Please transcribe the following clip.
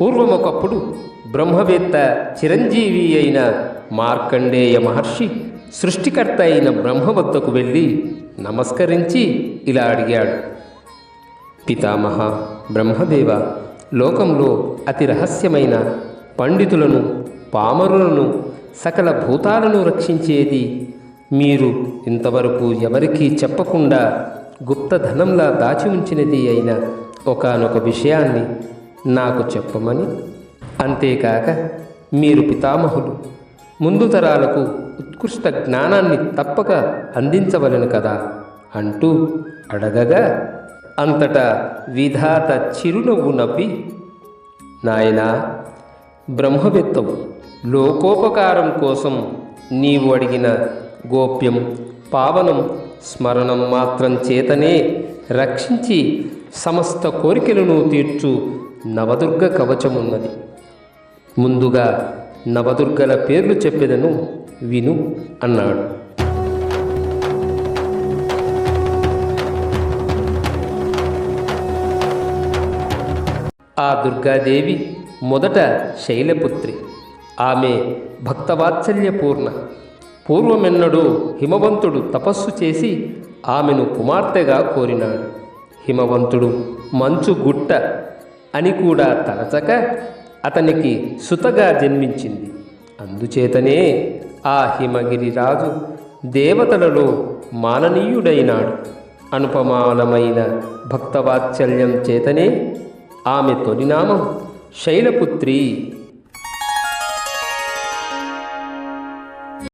పూర్వం ఒకప్పుడు బ్రహ్మవేత్త చిరంజీవి అయిన మార్కండేయ మహర్షి సృష్టికర్త అయిన బ్రహ్మ వద్దకు వెళ్ళి నమస్కరించి ఇలా అడిగాడు. పితామహ బ్రహ్మదేవ లోకంలో అతి రహస్యమైన పండితులను పామరులను సకల భూతాలను రక్షించేది మీరు ఇంతవరకు ఎవరికీ చెప్పకుండా గుప్తధనంలా దాచి ఉంచినది అయిన ఒకానొక విషయాన్ని నాకు చెప్పమని. అంతేకాక మీరు పితామహులు ముందు తరాలకు ఉత్కృష్ట జ్ఞానాన్ని తప్పక అందించవలను కదా అంటూ అడగగా అంతటా విధాత చిరునవ్వు నవ్వి నాయనా బ్రహ్మవేత్తవు లోకోపకారం కోసం నీవు అడిగిన గోప్యం పావనం స్మరణం మాత్రం చేతనే రక్షించి సమస్త కోరికలను తీర్చు నవదుర్గ కవచమున్నది. ముందుగా నవదుర్గల పేర్లు చెప్పేదను విను అన్నాడు. ఆ దుర్గాదేవి మొదట శైలపుత్రి. ఆమె భక్తవాత్సల్యపూర్ణ. పూర్వమెన్నడూ హిమవంతుడు తపస్సు చేసి ఆమెను కుమార్తెగా కోరినాడు. హిమవంతుడు మంచు గుట్ట అని కూడా తలచక అతనికి సుతగా జన్మించింది. అందుచేతనే ఆ హిమగిరి రాజు దేవతలలో మాననీయుడైనాడు. అనుపమానమైన భక్తవాత్సల్యం చేతనే ఆమె తొలినామం శైలపుత్రి